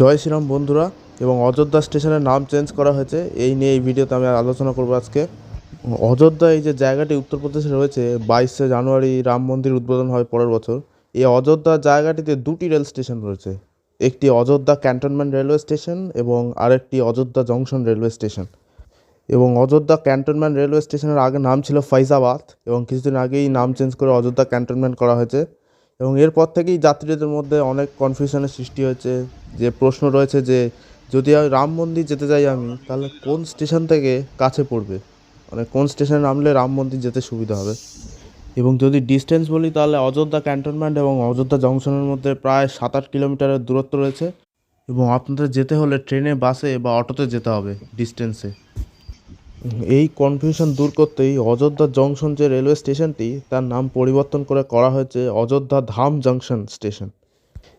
জয় শ্রীরাম বন্ধুরা, এবং অযোধ্যা স্টেশনের নাম চেঞ্জ করা হয়েছে। এই নিয়ে এই ভিডিওতে আমি আলোচনা করব আজকে। অযোধ্যা এই যে জায়গাটি উত্তরপ্রদেশে রয়েছে, বাইশে জানুয়ারি রাম মন্দির উদ্বোধন হয় পরের বছর। এই অযোধ্যা জায়গাটিতে দুটি রেল স্টেশন রয়েছে। একটি অযোধ্যা ক্যান্টনমেন্ট রেলওয়ে স্টেশন এবং আরেকটি অযোধ্যা জংশন রেলওয়ে স্টেশন। এবং অযোধ্যা ক্যান্টনমেন্ট রেলওয়ে স্টেশনের আগে নাম ছিল ফৈজাবাদ এবং কিছুদিন আগেই নাম চেঞ্জ করে অযোধ্যা ক্যান্টনমেন্ট করা হয়েছে। এবং এরপর থেকেই যাত্রীদের মধ্যে অনেক কনফিউশনের সৃষ্টি হয়েছে। যে প্রশ্ন রয়েছে যে, যদি আমি রাম মন্দির যেতে যাই আমি, তাহলে কোন স্টেশন থেকে কাছে পড়বে? মানে কোন স্টেশনে নামলে রাম মন্দির যেতে সুবিধা হবে? এবং যদি ডিস্টেন্স বলি, তাহলে অযোধ্যা ক্যান্টনমেন্ট এবং অযোধ্যা জংশনের মধ্যে প্রায় সাত আট কিলোমিটারের দূরত্ব রয়েছে। এবং আপনাদের যেতে হলে ট্রেনে বাসে বা অটোতে যেতে হবে ডিস্টেন্সে এই কনফিউশন দূর করতেই অযোধ্যা জংশন যে রেলওয়ে স্টেশনটি তার নাম পরিবর্তন করে করা হয়েছে অযোধ্যা ধাম জংশন স্টেশন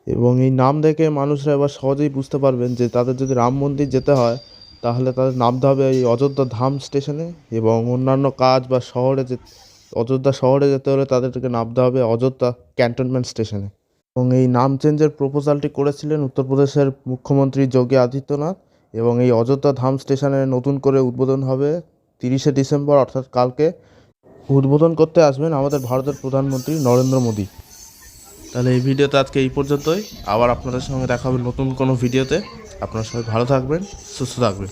এবং এই নাম দেখে মানুষরা এবার সহজেই বুঝতে পারবেন যে তাদের যদি রাম মন্দির যেতে হয়, তাহলে তাদের নামতে হবে এই অযোধ্যা ধাম স্টেশনে এবং অন্যান্য কাজ বা শহরে যে, অযোধ্যা শহরে যেতে হলে তাদেরকে নামতে হবে অযোধ্যা ক্যান্টনমেন্ট স্টেশনে এবং এই নাম চেঞ্জের প্রপোজালটি করেছিলেন উত্তরপ্রদেশের মুখ্যমন্ত্রী যোগী আদিত্যনাথ। এবং এই অযোধ্যা ধাম স্টেশনে নতুন করে উদ্বোধন হবে তিরিশে ডিসেম্বর, অর্থাৎ কালকে। উদ্বোধন করতে আসবেন আমাদের ভারতের প্রধানমন্ত্রী নরেন্দ্র মোদী। তাহলে এই ভিডিওতে আজকে এই পর্যন্তই। আবার আপনাদের সঙ্গে দেখা হবে নতুন কোনো ভিডিওতে। আপনার সবাই ভালো থাকবেন, সুস্থ থাকবেন।